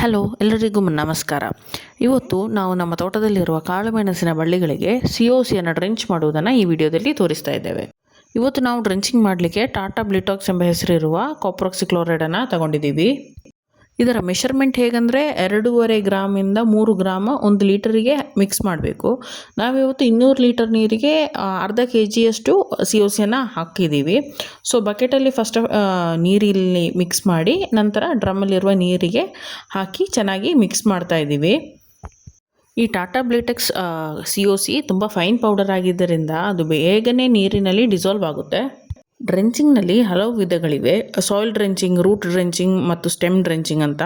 Hello, ಎಲ್ಲರಿಗೂ ನಮಸ್ಕಾರ. ಇವತ್ತು ನಾವು ನಮ್ಮ ತೋಟದಲ್ಲಿರುವ ಕಾಳುಮೆಣಸಿನ ಬಳ್ಳಿಗಳಿಗೆ ಸಿ ಒ ಸಿಯನ್ನು ಡ್ರೆಂಚ್ ಮಾಡುವುದನ್ನು ಈ ವಿಡಿಯೋದಲ್ಲಿ ತೋರಿಸ್ತಾ ಇದ್ದೇವೆ. ಇವತ್ತು ನಾವು ಡ್ರೆಂಚಿಂಗ್ ಮಾಡಲಿಕ್ಕೆ ಟಾಟಾ ಬ್ಲಿಟಾಕ್ಸ್ ಎಂಬ ಹೆಸರಿರುವ ಕಾಪ್ರಾಕ್ಸಿಕ್ಲೋರೈಡನ್ನು ತಗೊಂಡಿದ್ದೀವಿ. ಇದರ ಮೆಷರ್ಮೆಂಟ್ ಹೇಗಂದರೆ ಎರಡೂವರೆ ಗ್ರಾಮಿಂದ ಮೂರು ಗ್ರಾಮ ಒಂದು ಲೀಟರಿಗೆ ಮಿಕ್ಸ್ ಮಾಡಬೇಕು. ನಾವಿವತ್ತು ಇನ್ನೂರು ಲೀಟರ್ ನೀರಿಗೆ ಅರ್ಧ ಕೆ ಜಿಯಷ್ಟು ಸಿ ಒ ಸಿಯನ್ನು ಹಾಕಿದ್ದೀವಿ ಸೊ ಬಕೆಟಲ್ಲಿ ಫಸ್ಟ್ ನೀರಿಲ್ಲಿ ಮಿಕ್ಸ್ ಮಾಡಿ ನಂತರ ಡ್ರಮ್ಮಲ್ಲಿರುವ ನೀರಿಗೆ ಹಾಕಿ ಚೆನ್ನಾಗಿ ಮಿಕ್ಸ್ ಮಾಡ್ತಾ ಇದ್ದೀವಿ. ಈ Tata Blitox C O C ತುಂಬ ಫೈನ್ ಪೌಡರ್ ಆಗಿದ್ದರಿಂದ ಅದು ಬೇಗನೆ ನೀರಿನಲ್ಲಿ ಡಿಸಾಲ್ವ್ ಆಗುತ್ತೆ. ಡ್ರೆಂಚಿಂಗ್ನಲ್ಲಿ ಹಲವು ವಿಧಗಳಿವೆ. ಸಾಯಿಲ್ ಡ್ರೆಂಚಿಂಗ್, ರೂಟ್ ಡ್ರೆಂಚಿಂಗ್ ಮತ್ತು ಸ್ಟೆಮ್ ಡ್ರೆಂಚಿಂಗ್ ಅಂತ.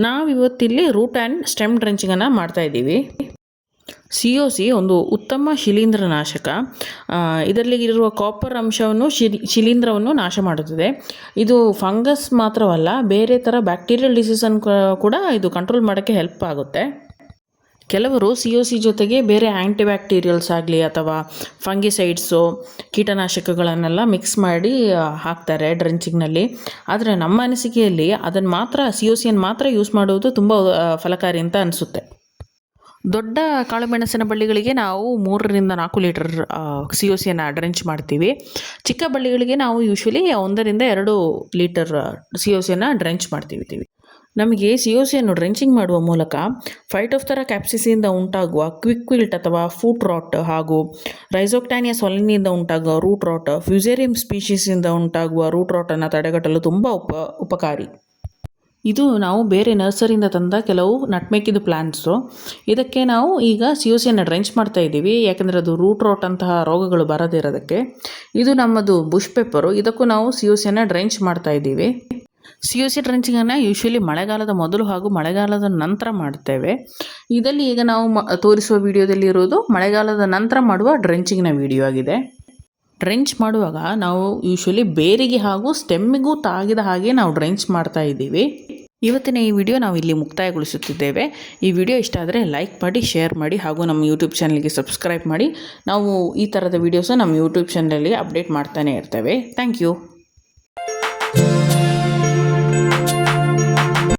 ನಾವು ಇವತ್ತಿಲ್ಲಿ ರೂಟ್ ಆ್ಯಂಡ್ ಸ್ಟೆಮ್ ಡ್ರೆಂಚಿಂಗನ್ನು ಮಾಡ್ತಾ ಇದ್ದೀವಿ. ಸಿ ಒ ಸಿ ಒಂದು ಉತ್ತಮ ಶಿಲೀಂಧ್ರನಾಶಕ ನಾಶಕ. ಇದರಲ್ಲಿ ಇರುವ ಕಾಪರ್ ಅಂಶವನ್ನು ಶಿಲಿ ಶಿಲೀಂಧ್ರವನ್ನು ನಾಶ ಮಾಡುತ್ತದೆ. ಇದು ಫಂಗಸ್ ಮಾತ್ರವಲ್ಲ, ಬೇರೆ ಥರ ಬ್ಯಾಕ್ಟೀರಿಯಲ್ ಡಿಸೀಸನ್ನು ಕೂಡ ಇದು ಕಂಟ್ರೋಲ್ ಮಾಡೋಕ್ಕೆ ಹೆಲ್ಪ್ ಆಗುತ್ತೆ. ಕೆಲವರು ಸಿ ಒ ಸಿ ಜೊತೆಗೆ ಬೇರೆ ಆ್ಯಂಟಿಬ್ಯಾಕ್ಟೀರಿಯಲ್ಸ್ ಆಗಲಿ ಅಥವಾ ಫಂಗಿಸೈಡ್ಸು ಕೀಟನಾಶಕಗಳನ್ನೆಲ್ಲ ಮಿಕ್ಸ್ ಮಾಡಿ ಹಾಕ್ತಾರೆ ಡ್ರೆಂಚಿಂಗ್ನಲ್ಲಿ ಆದರೆ ನಮ್ಮ ಅನಿಸಿಕೆಯಲ್ಲಿ ಅದನ್ನು ಮಾತ್ರ ಸಿ ಒ ಸಿಯನ್ನು ಮಾತ್ರ ಯೂಸ್ ಮಾಡುವುದು ತುಂಬ ಫಲಕಾರಿ ಅಂತ ಅನಿಸುತ್ತೆ. ದೊಡ್ಡ ಕಾಳುಮೆಣಸಿನ ಬಳ್ಳಿಗಳಿಗೆ ನಾವು ಮೂರರಿಂದ ನಾಲ್ಕು ಲೀಟರ್ ಸಿ ಒ ಸಿಯನ್ನು ಡ್ರೆಂಚ್ ಮಾಡ್ತೀವಿ. ಚಿಕ್ಕ ಬಳ್ಳಿಗಳಿಗೆ ನಾವು ಯೂಶ್ವಲಿ ಒಂದರಿಂದ ಎರಡು ಲೀಟರ್ ಸಿ ಒ ಸಿಯನ್ನು ಡ್ರೆಂಚ್ ಮಾಡ್ತೀವಿ ನಮಗೆ ಸಿ ಒ ಸಿಯನ್ನು ಡ್ರೆಂಚಿಂಗ್ ಮಾಡುವ ಮೂಲಕ ಫೈಟ್ ಆಫ್ ಥರ ಕ್ಯಾಪ್ಸಿಸಿಯಿಂದ ಉಂಟಾಗುವ ಕ್ವಿಕ್ ವಿಲ್ಟ್ ಅಥವಾ ಫೂಟ್ ರಾಟ್ ಹಾಗೂ ರೈಸೋಕ್ಟಾನಿಯಾ ಸೊಲಿನಿಯಿಂದ ಉಂಟಾಗುವ ರೂಟ್ ರಾಟ್ ಫ್ಯೂಸೇರಿಯಂ ಸ್ಪೀಶೀಸಿಂದ ಉಂಟಾಗುವ ರೂಟ್ ರಾಟನ್ನು ತಡೆಗಟ್ಟಲು ತುಂಬ ಉಪ, ಉಪಕಾರಿ. ಇದು ನಾವು ಬೇರೆ ನರ್ಸರಿಯಿಂದ ತಂದ ಕೆಲವು ನಟ್ಮೇಕಿದ ಪ್ಲ್ಯಾಂಟ್ಸು ಇದಕ್ಕೆ ನಾವು ಈಗ ಸಿ ಒ ಸಿಯನ್ನು ಡ್ರೆಂಚ್ ಮಾಡ್ತಾ ಇದ್ದೀವಿ. ಯಾಕೆಂದರೆ ಅದು ರೂಟ್ ರೋಟ್ ಅಂತಹ ರೋಗಗಳು ಬರದಿರೋದಕ್ಕೆ ಇದು ನಮ್ಮದು ಬುಷ್ ಪೇಪರು ಇದಕ್ಕೂ ನಾವು ಸಿ ಯು ಸಿಯನ್ನು ಡ್ರೆಂಚ್ ಮಾಡ್ತಾ ಇದ್ದೀವಿ. ಸಿ ಯು ಸಿ ಟ್ರೆಂಚಿಂಗನ್ನು ಯೂಶ್ವಲಿ ಮಳೆಗಾಲದ ಮೊದಲು ಹಾಗೂ ಮಳೆಗಾಲದ ನಂತರ ಮಾಡ್ತೇವೆ ಇದರಲ್ಲಿ ಈಗ ನಾವು ಮ, ತೋರಿಸುವ ವಿಡಿಯೋದಲ್ಲಿ ಇರೋದು ಮಳೆಗಾಲದ ನಂತರ ಮಾಡುವ ಡ್ರೆಂಚಿಂಗ್ನ ವಿಡಿಯೋ ಆಗಿದೆ. ಡ್ರೆಂಚ್ ಮಾಡುವಾಗ ನಾವು ಯೂಶ್ವಲಿ ಬೇರಿಗೆ ಹಾಗೂ ಸ್ಟೆಮ್ಮಿಗೂ ತಾಗಿದ ಹಾಗೆ ನಾವು ಡ್ರೆಂಚ್ ಮಾಡ್ತಾ ಇದ್ದೀವಿ. ಇವತ್ತಿನ ಈ ವಿಡಿಯೋ ನಾವು ಇಲ್ಲಿ ಮುಕ್ತಾಯಗೊಳಿಸುತ್ತಿದ್ದೇವೆ. ಈ ವಿಡಿಯೋ ಇಷ್ಟ ಆದರೆ ಲೈಕ್ ಮಾಡಿ ಶೇರ್ ಮಾಡಿ ಹಾಗೂ ನಮ್ಮ ಯೂಟ್ಯೂಬ್ ಚಾನಲ್ಗೆ ಸಬ್ಸ್ಕ್ರೈಬ್ ಮಾಡಿ. ನಾವು ಈ ಥರದ ವೀಡಿಯೋಸ ನಮ್ಮ ಯೂಟ್ಯೂಬ್ ಚಾನಲಲ್ಲಿ ಅಪ್ಡೇಟ್ ಮಾಡ್ತಾನೆ ಇರ್ತೇವೆ. Thank you